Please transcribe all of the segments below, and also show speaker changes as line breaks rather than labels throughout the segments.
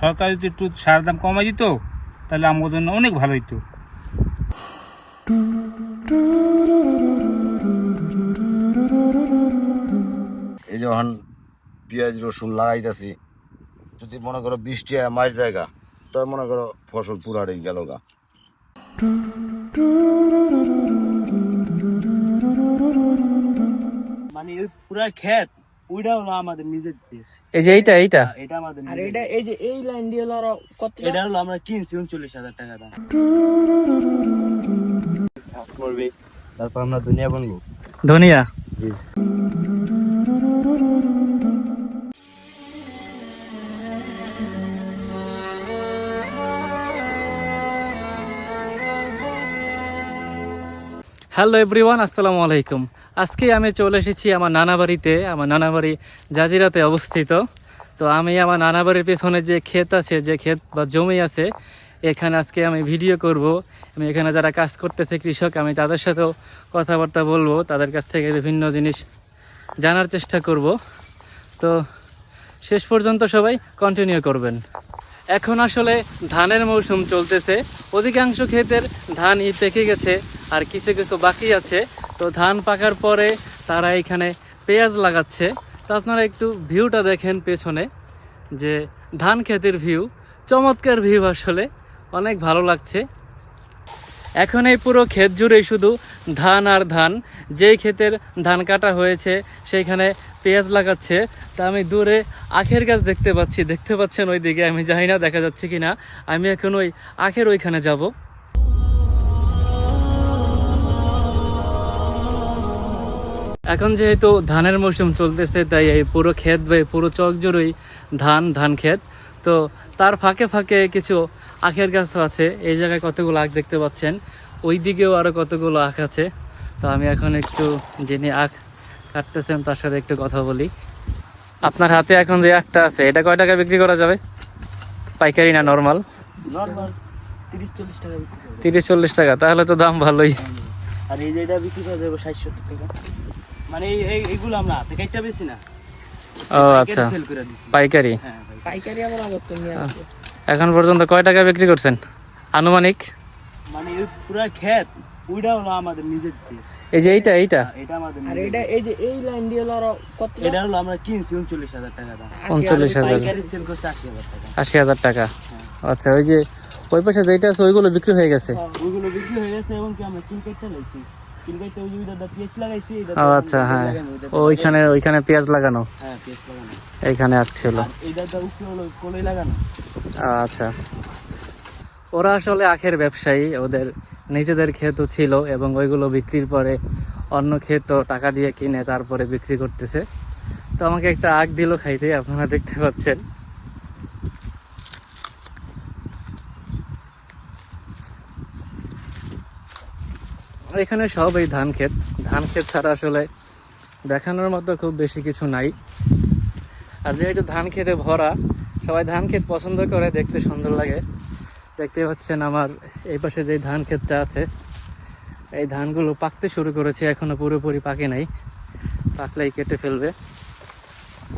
সরকার যদি একটু সার দাম কমাই দিত তাহলে আমাদের জন্য অনেক ভালো হইতো।
এই যখন পেঁয়াজ রসুন লাগাইতেছি যদি মনে করো বৃষ্টি হয় মাস জায়গা তো মনে করো ফসল পুরাটাই গেল গা।
মানে পুরা ক্ষেত ওইটা হলো আমাদের নিজের দেশ।
এই যে এইটা এইটা?
এটা আমাদের
আর এটা এই যে এই লাইন দিয়ে হলো আরও কত
এটা হলো আমরা কিনছি উনচল্লিশ হাজার টাকা দাম। করবে তারপর আমরা দুনিয়া বনবো।
ধনিয়া? হ্যালো এভরিওয়ান, আসসালামু আলাইকুম। আজকে আমি চলে এসেছি আমার নানা বাড়িতে আমার নানা বাড়ি জাজিরাতে অবস্থিত। তো আমি আমার নানা বাড়ির পেছনে যে ক্ষেত আছে, যে ক্ষেত বা জমি আছে, এখানে আজকে আমি ভিডিও করব। আমি এখানে যারা কাজ করতেছে কৃষক, আমি তাদের সাথেও কথাবার্তা বলব, তাদের কাছ থেকে বিভিন্ন জিনিস জানার চেষ্টা করব। তো শেষ পর্যন্ত সবাই কন্টিনিউ করবেন। এখন আসলে ধানের মৌসুম চলতেছে। অধিকাংশ ক্ষেতের ধানই পেকে গেছে, আর কিছু কিছু বাকি আছে। তো ধান পাকার পরে তারা এখানে পেঁয়াজ লাগাচ্ছে। তো আপনারা একটু ভিউটা দেখেন পেছনে, যে ধান ক্ষেতের ভিউ, চমৎকার ভিউ আসলে, অনেক ভালো লাগছে। এখন এই পুরো ক্ষেত জুড়েই শুধু ধান আর ধান, যেই ক্ষেতের ধান কাটা হয়েছে, সেইখানে পেঁয়াজ লাগাচ্ছে, তা আমি দূরে আখের গাছ দেখতে পাচ্ছি। দেখতে পাচ্ছেন ওই দিকে আমি জানি না দেখা যাচ্ছে কি না আমি এখন ওই আখের ওইখানে যাব। এখন যেহেতু ধানের মৌসুম চলতেছে, তাই এই পুরো ক্ষেত বা পুরো চক ধান ধান ক্ষেত। তো তার ফাঁকে ফাঁকে কিছু আখের গাছও আছে। এই জায়গায় কতগুলো আখ দেখতে পাচ্ছেন? ওই দিকেও আরও কতগুলো আখ আছে। তো আমি এখন একটু যিনি আখ কাটতেছেন তার সাথে একটু কথা বলি। আপনার হাতে এখন যে একটা আছে এটা কয় টাকা বিক্রি করা যাবে? পাইকারি না নর্মাল
নর্মাল তিরিশ চল্লিশ টাকা
তিরিশ চল্লিশ টাকা তাহলে তো দাম ভালোই।
আর এই যে এটা বিক্রি করে দেবো ষাট সত্তর টাকা। মানে এই- এই এইগুলো আমরা হাতে কাটটা বেশি না।
ও আচ্ছা।
সেল করে দিচ্ছি
পাইকারি?
হ্যাঁ
পাইকারি। আবার
এখন পর্যন্ত কয় টাকা বিক্রি করছেন? আনুমানিক?
মানে পুরা ক্ষেত ওইটা হলো আমাদের নিজের দেশ
এই যে এইটা এইটা।
এটা আমাদের
আর এটা এই যে এই লাইন দিয়ে হলো কত
এটা হলো আমরা কিনছি উনচল্লিশ হাজার টাকা দাম। পাইকারি সেল করছে টাকা।
আচ্ছা ওই যে ওই পাশে যেটা আছে ওইগুলো বিক্রি হয়ে গেছে?
ওইগুলো বিক্রি হয়ে গেছে এবং কি আমরা কিনকাইটটা লাইছি কিনকাইটটা ওই যে দাদা পেঁয়াজ লাগাইছি দাদা
ও আচ্ছা হ্যাঁ। ওইখানে ওইখানে পেঁয়াজ লাগানো?
হ্যাঁ পেঁয়াজ লাগানো।
এইখানে আখ ছিল।
এই দাদা উপরে হলো কলই লাগানো।
আচ্ছা। ওরা আসলে আখের ব্যবসায়ী ওদের নিজেদের ক্ষেতও ছিল এবং ওইগুলো বিক্রির পরে অন্য ক্ষেতও টাকা দিয়ে কিনে তারপরে বিক্রি করতেছে। তো আমাকে একটা আগ দিল খাইতে, আপনারা দেখতে পাচ্ছেন। এখানে সব এই ধান ক্ষেত। ধান ক্ষেত ছাড়া আসলে দেখানোর মতো খুব বেশি কিছু নাই। আর যেহেতু ধান খেতে ভরা, সবাই ধান ক্ষেত পছন্দ করে, দেখতে সুন্দর লাগে। দেখতে পাচ্ছেন আমার এই পাশে যে ধান ক্ষেতটা আছে, এই ধানগুলো পাকতে শুরু করেছে, এখনও পুরোপুরি পাকে নাই, পাকলেই কেটে ফেলবে।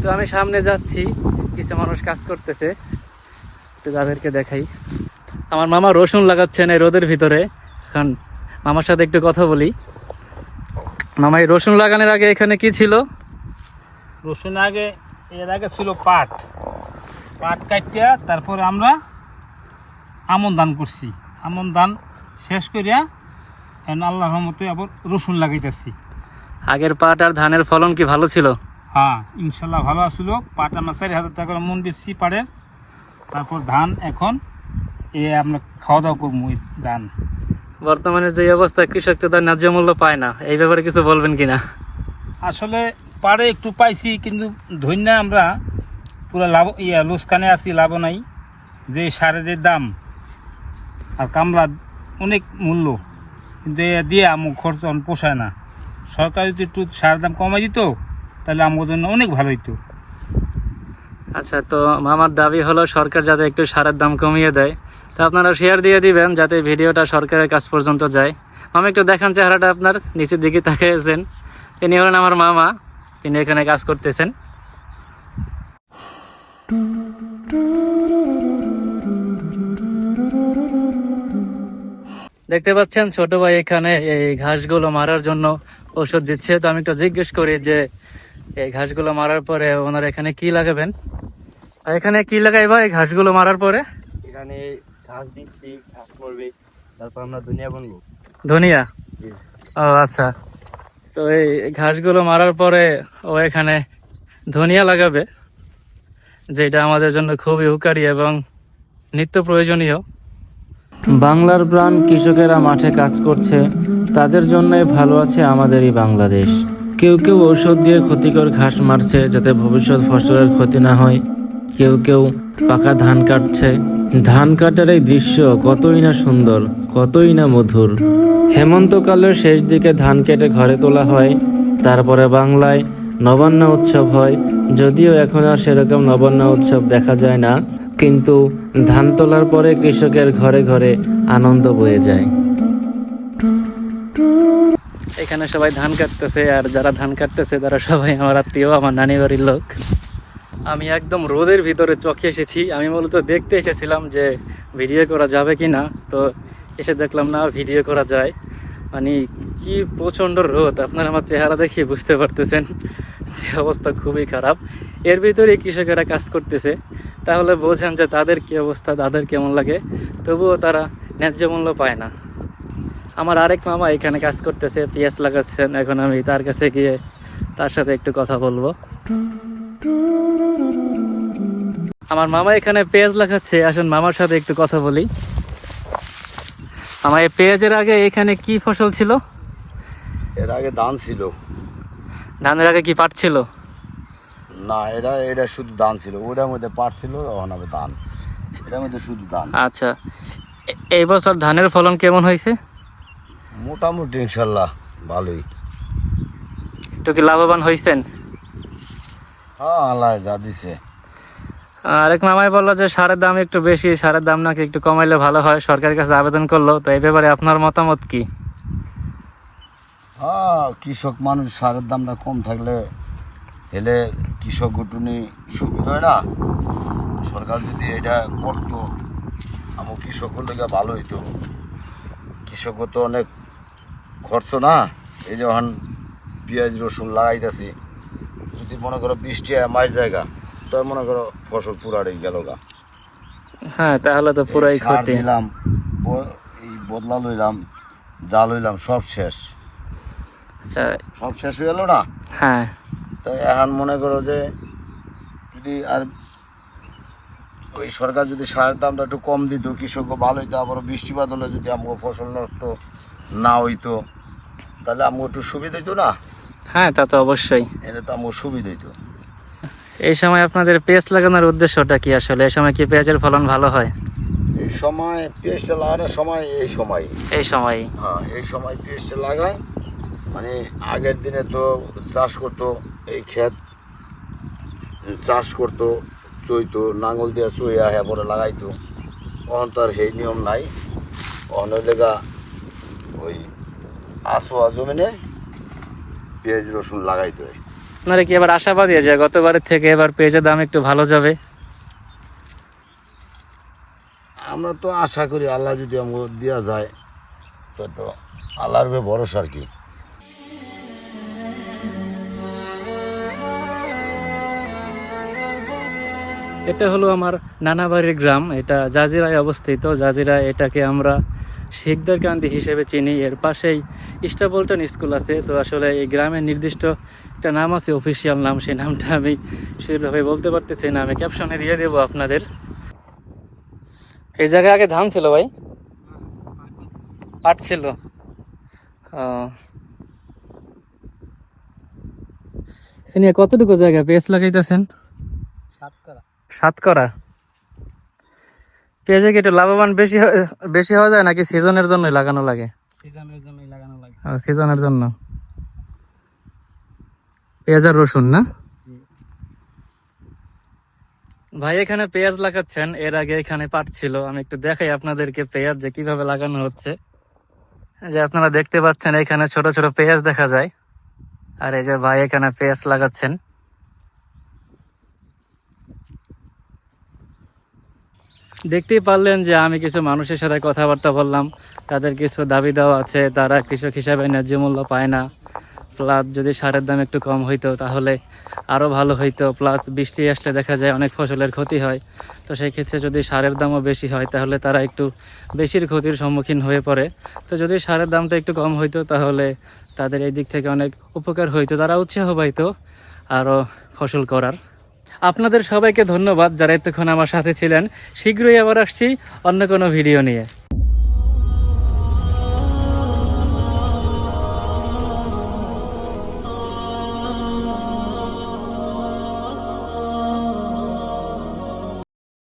তো আমি সামনে যাচ্ছি, কিছু মানুষ কাজ করতেছে তো তাদেরকে দেখাই। আমার মামা রসুন লাগাচ্ছেন এই রোদের ভিতরে, এখন মামার সাথে একটু কথা বলি। মামা, এই রসুন লাগানোর আগে এখানে কি ছিল?
রসুন আগে, এর আগে ছিল পাট। পাট কাটিয়া তারপর আমরা আমন দান করছি। আমন ধান শেষ করিয়া এখন আল্লাহর রহমতে আবার রসুন লাগাইতেছি।
আগের পাট আর ধানের ফলন কি ভালো ছিল?
হ্যাঁ ইনশাল্লাহ ভালো আসলো পাট আমরা চারি হাজার টাকা করে মন বেশি পাটের। তারপর ধান এখন এ আমরা খাওয়া দাওয়া করব ধান।
বর্তমানে যে অবস্থা কৃষক তো তার ন্যায্য মূল্য পায় না। এই ব্যাপারে কিছু বলবেন কিনা?
আসলে পাড়ে একটু পাইছি কিন্তু ধন্য আমরা পুরো লাভ ইয়া লোসকানে আছি লাভ নাই। যে সারের যে দাম আর কামলা অনেক মূল্য। কিন্তু দিয়ে আমার খরচ অন পোষায় না। সরকার যদি একটু সার দাম কমাই দিত তাহলে আমার জন্য অনেক ভালো হইতো।
আচ্ছা তো আমার দাবি হলো সরকার যাতে একটু সারের দাম কমিয়ে দেয়। তো আপনারা শেয়ার দিয়ে দিবেন যাতে ভিডিওটা সরকারের কাছ পর্যন্ত যায়। মামা একটু দেখান চেহারাটা আপনার নিচের দিকে তাকিয়েছেন তিনি হলেন আমার মামা তিনি এখানে কাজ করতেছেন। দেখতে পাচ্ছেন ছোট ভাই এখানে এই ঘাসগুলো মারার জন্য ওষুধ দিচ্ছে। তো আমি একটু জিজ্ঞেস করি যে এই ঘাসগুলো মারার পরে ওনারা এখানে কি লাগাবেন? এখানে কি লাগাই ভাই ঘাসগুলো মারার পরে?
এখানে ঘাস দিচ্ছি ঘাস করবে তারপর আমরা বুনবো।
ধনিয়া? ও আচ্ছা। তো এই ঘাসগুলো মারার পরে ও এখানে ধনিয়া লাগাবে যেটা আমাদের জন্য খুবই উপকারী এবং নিত্য প্রয়োজনীয়। বাংলার প্রাণ কৃষকেরা মাঠে কাজ করছে, তাদের জন্যই ভালো আছে আমাদের এই বাংলাদেশ। কেউ কেউ ঔষধ দিয়ে ক্ষতিকর ঘাস মারছে যাতে ভবিষ্যৎ ফসলের ক্ষতি না হয়। কেউ কেউ পাকা ধান কাটছে। ধান কাটার এই দৃশ্য কতই না সুন্দর, কতই না মধুর। হেমন্তকালের শেষ দিকে ধান কেটে ঘরে তোলা হয়, তারপরে বাংলায় নবান্ন উৎসব হয়। যদিও এখন আর সেরকম নবান্ন উৎসব দেখা যায় না। কিন্তু ধান তোলার পরে কৃষকের ঘরে ঘরে আনন্দ বয়ে যায়। এখানে সবাই ধান কাটতেছে, আর যারা ধান কাটতেছে, তারা সবাই আমার আত্মীয়, আমার নানি বাড়ির লোক। আমি একদম রোদের ভিতরে চকে এসেছি। আমি মূলত দেখতে এসেছিলাম যে ভিডিও করা যাবে কি না তো এসে দেখলাম, না, ভিডিও করা যায়। মানে কি প্রচণ্ড রোদ, আপনারা আমার চেহারা দেখে বুঝতে পারতেছেন যে অবস্থা খুবই খারাপ। এর ভিতরে কৃষকেরা কাজ করতেছে। তাহলে বোঝেন যে তাদের কি অবস্থা তাদের কেমন লাগে। তবুও তারা ন্যায্য মূল্য পায় না। আমার আরেক মামা এখানে কাজ করতেছে পেঁয়াজ লাগাচ্ছেন। এখন আমি তার কাছে গিয়ে তার সাথে একটু কথা বলব। আমার মামা এখানে পেঁয়াজ লাগাচ্ছে। আসুন মামার সাথে একটু কথা বলি। আমার এই পেঁয়াজের আগে এখানে কি ফসল ছিল?
এর আগে ধান ছিল।
ধানের আগে কি পাট ছিল?
না এটা এটা শুধু ধান ছিল। ওটার মধ্যে পাট ছিল তখন হবে ধান এটার মধ্যে শুধু ধান
আচ্ছা। এই বছর ধানের ফলন কেমন হয়েছে?
মোটামুটি ইনশাল্লাহ ভালোই।
একটু কি লাভবান হয়েছেন?
হ্যাঁ আল্লাহ যা দিছে।
আরেক মামাই বলল যে সারের দাম একটু বেশি সারের দাম নাকি একটু কমাইলে ভালো হয়। সরকারের কাছে আবেদন করল তো এই ব্যাপারে আপনার মতামত কি?
হ্যাঁ কৃষক মানুষ সারের দামটা কম থাকলে হেলে কৃষক গুটুনি সুবিধা হয় না? সরকার যদি এটা করতো আমার কৃষকের লেগে ভালো হইতো। কৃষক তো অনেক খরচ না? এই যখন পেঁয়াজ রসুন লাগাইতেছি। যদি মনে করো বৃষ্টি হয় মাস জায়গা তো মনে করো ফসল পুরাটাই গেল গা।
হ্যাঁ তাহলে তো পুরাই ক্ষতি।
দিলাম এই বদলা লইলাম যা লইলাম সব শেষ।
আচ্ছা।
সব শেষ হয়ে গেল না?
হ্যাঁ।
তো এখন মনে করো যে যদি আর ওই সরকার যদি সারের দামটা একটু কম দিত কৃষক ভালো হইতো আবার বৃষ্টিপাত হলে যদি আমাকে ফসল নষ্ট না হইতো তাহলে আমাকে একটু সুবিধা হইতো না?
হ্যাঁ তা তো অবশ্যই।
এটা তো আমাকে সুবিধা হইতো।
এই সময় আপনাদের পেঁয়াজ লাগানোর উদ্দেশ্যটা কি আসলে? এই সময় কি পেঁয়াজের ফলন ভালো হয়?
এই সময় পেঁয়াজটা লাগানোর সময় এই সময়।
এই সময়।
হ্যাঁ এই সময় পেঁয়াজটা লাগায় মানে আগের দিনে তো চাষ করতো এই ক্ষেত চাষ করতো চইতো নাঙল দিয়ে চইয়া হ্যাঁ পরে লাগাইতো। তখন তো আর সেই নিয়ম নাই। অন্য লেগা ওই আসোয়া জমিনে পেঁয়াজ রসুন লাগাইতে হয়।
আপনারা কি এবার আশাবাদী যে গতবারের থেকে এবার পেঁয়াজের দাম একটু ভালো যাবে?
আমরা তো আশা করি আল্লাহ যদি আমাকে দেওয়া যায় তো তো আল্লাহর ভরসা আর কি।
এটা হলো আমার নানাবাড়ির গ্রাম, এটা জাজিরায় অবস্থিত। জাজিরা এটাকে আমরা শিখদের কান্দি হিসেবে চিনি। এর পাশেই ইস্টাবল্টন স্কুল আছে। তো আসলে এই গ্রামের নির্দিষ্ট একটা নাম আছে, অফিসিয়াল নাম। সেই নামটা আমি সেভাবে বলতে পারতেছি না। আমি ক্যাপশনে দিয়ে দেবো আপনাদের। এই জায়গায় আগে ধান ছিল ভাই? পাট ছিল। এখানে কতটুকু জায়গা? পেঁয়াজ লাগাইতেছেন? সাতকরা পেঁয়াজে কি একটু লাভবান বেশি বেশি হওয়া যায় নাকি সিজনের জন্যই লাগানো লাগে?
সিজনের জন্যই লাগানো লাগে।
সিজনের জন্য। পেঁয়াজ আর রসুন না? ভাই এখানে পেঁয়াজ লাগাচ্ছেন। এর আগে এখানে পাট ছিল। আমি একটু দেখাই আপনাদেরকে পেঁয়াজ যে কীভাবে লাগানো হচ্ছে। যে আপনারা দেখতে পাচ্ছেন এখানে ছোট ছোট পেঁয়াজ দেখা যায়। আর এই যে ভাই এখানে পেঁয়াজ লাগাচ্ছেন। দেখতেই পারলেন যে আমি কিছু মানুষের সাথে কথাবার্তা বললাম। তাদের কিছু দাবি দেওয়া আছে, তারা কৃষক হিসাবে ন্যায্য মূল্য পায় না। প্লাস যদি সারের দাম একটু কম হইতো, তাহলে আরও ভালো হইতো। প্লাস বৃষ্টি আসলে দেখা যায় অনেক ফসলের ক্ষতি হয়। তো সেই ক্ষেত্রে যদি সারের দামও বেশি হয়, তাহলে তারা একটু বেশির ক্ষতির সম্মুখীন হয়ে পড়ে। তো যদি সারের দামটা একটু কম হইতো, তাহলে তাদের এই দিক থেকে অনেক উপকার হইতো। তারা উৎসাহ পাইতো আরও ফসল করার। আপনাদের সবাইকে ধন্যবাদ যারা এতক্ষণ আমার সাথে ছিলেন। শীঘ্রই আবার আসছি অন্য কোনো ভিডিও নিয়ে।